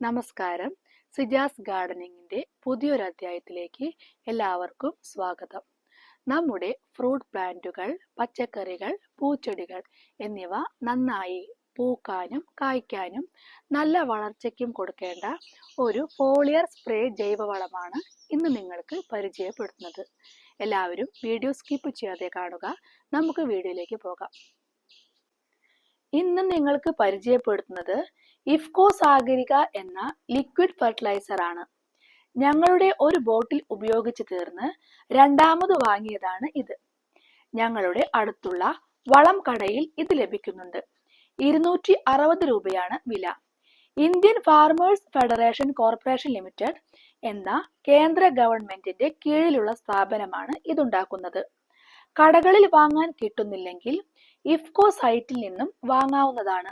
നമസ്കാരം. സിജാസ് ഗാർഡനിങ്ങിന്റെ പുതിയൊരു അധ്യായത്തിലേക്ക് എല്ലാവർക്കും സ്വാഗതം. നമ്മുടെ ഫ്രൂട്ട് പ്ലാന്റുകൾ പച്ചക്കറികൾ പൂച്ചെടികൾ എന്നിവ നന്നായി പൂക്കാനും കായ്ക്കാനും നല്ല വളർച്ചയ്ക്കും കൊടുക്കേണ്ട ഒരു ഫോളിയർ സ്പ്രേ ജൈവവളമാണ് ഇന്ന് നിങ്ങൾക്ക് പരിചയപ്പെടുത്തുന്നത്. എല്ലാവരും വീഡിയോ സ്കിപ്പ് ചെയ്യാതെ കാണുക. നമുക്ക് വീഡിയോയിലേക്ക് പോകാം. ഇന്ന് നിങ്ങൾക്ക് പരിചയപ്പെടുത്തുന്നത് ഇഫ്കോ സാഗരിക എന്ന ലിക്വിഡ് ഫെർട്ടിലൈസർ ആണ്. ഞങ്ങളുടെ ഒരു ബോട്ടിൽ ഉപയോഗിച്ച് തീർന്ന് രണ്ടാമത് വാങ്ങിയതാണ് ഇത്. ഞങ്ങളുടെ അടുത്തുള്ള വളം കടയിൽ ഇത് ലഭിക്കുന്നുണ്ട്. ഇരുന്നൂറ്റി അറുപത് രൂപയാണ് വില. Indian farmers federation corporation limited എന്ന കേന്ദ്ര ഗവൺമെന്റിന്റെ കീഴിലുള്ള സ്ഥാപനമാണ് ഇതുണ്ടാക്കുന്നത്. കടകളിൽ വാങ്ങാൻ കിട്ടുന്നില്ലെങ്കിൽ ഇഫ്കോ സൈറ്റിൽ നിന്നും വാങ്ങാവുന്നതാണ്.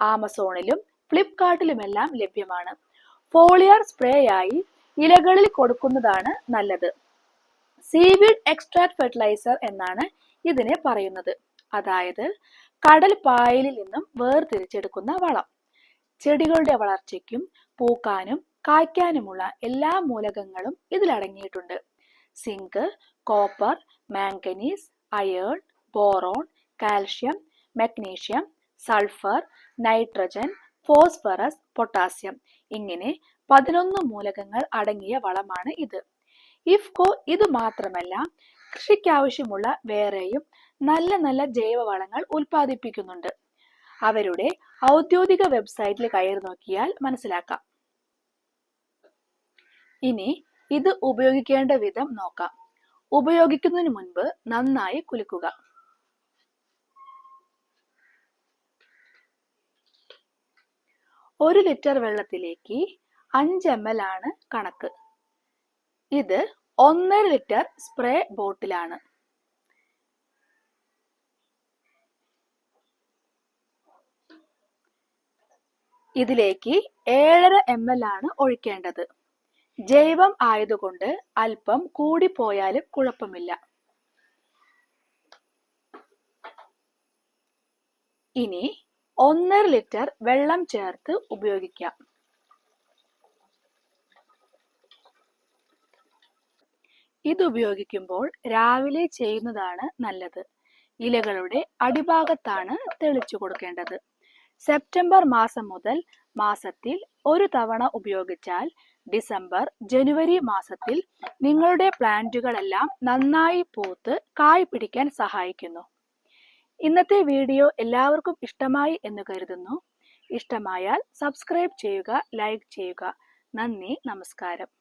ആമസോണിലും ഫ്ലിപ്കാർട്ടിലുമെല്ലാം ലഭ്യമാണ്. ഫോളിയർ ആയി ഇലകളിൽ കൊടുക്കുന്നതാണ് നല്ലത്. സീവീഡ് എക്സ്ട്രാക്ട് ഫെർട്ടിലൈസർ എന്നാണ് ഇതിനെ പറയുന്നത്. അതായത് കടൽ പായലിൽ നിന്നും വേർതിരിച്ചെടുക്കുന്ന വളം. ചെടികളുടെ വളർച്ചയ്ക്കും പൂക്കാനും കായ്ക്കാനുമുള്ള എല്ലാ മൂലകങ്ങളും ഇതിലടങ്ങിയിട്ടുണ്ട്. Zinc copper manganese iron boron calcium magnesium sulphur nitrogen phosphorus potassium ഇങ്ങനെ പതിനൊന്ന് മൂലകങ്ങൾ അടങ്ങിയ വളമാണ് ഇത്. ഇഫ്കോ ഇത് മാത്രമല്ല കൃഷിക്കാവശ്യമുള്ള വേറെയും നല്ല നല്ല ജൈവവളങ്ങൾ ഉൽപ്പാദിപ്പിക്കുന്നുണ്ട്. അവരുടെ ഔദ്യോഗിക വെബ്സൈറ്റിൽ കയറി നോക്കിയാൽ മനസ്സിലാക്കാം. ഇനി ഇത് ഉപയോഗിക്കേണ്ട വിധം നോക്കാം. ഉപയോഗിക്കുന്നതിന് മുൻപ് നന്നായി കുലുക്കുക. ഒരു ലിറ്റർ വെള്ളത്തിലേക്ക് അഞ്ച് എം എൽ ആണ് കണക്ക്. ഇത് ഒന്നര ലിറ്റർ സ്പ്രേ ബോട്ടിലാണ് ഇതിലേക്ക് ഏഴര എം എൽ ആണ് ഒഴിക്കേണ്ടത്. ജൈവം ആയതുകൊണ്ട് അല്പം കൂടിപ്പോയാലും കുഴപ്പമില്ല. ഇനി ഒന്നര ലിറ്റർ വെള്ളം ചേർത്ത് ഉപയോഗിക്കാം. ഇത് ഉപയോഗിക്കുമ്പോൾ രാവിലെ ചെയ്യുന്നതാണ് നല്ലത്. ഇലകളുടെ അടിഭാഗത്താണ് തെളിച്ചു കൊടുക്കേണ്ടത്. സെപ്റ്റംബർ മാസം മുതൽ മാസത്തിൽ ഒരു തവണ ഉപയോഗിച്ചാൽ ഡിസംബർ ജനുവരി മാസത്തിൽ നിങ്ങളുടെ പ്ലാന്റുകളെല്ലാം നന്നായി പൂത്ത് കായ് പിടിക്കാൻ സഹായിക്കുന്നു. ഇന്നത്തെ വീഡിയോ എല്ലാവർക്കും ഇഷ്ടമായി എന്ന് കരുതുന്നു. ഇഷ്ടമായാൽ സബ്സ്ക്രൈബ് ചെയ്യുക ലൈക്ക് ചെയ്യുക. നന്ദി നമസ്കാരം.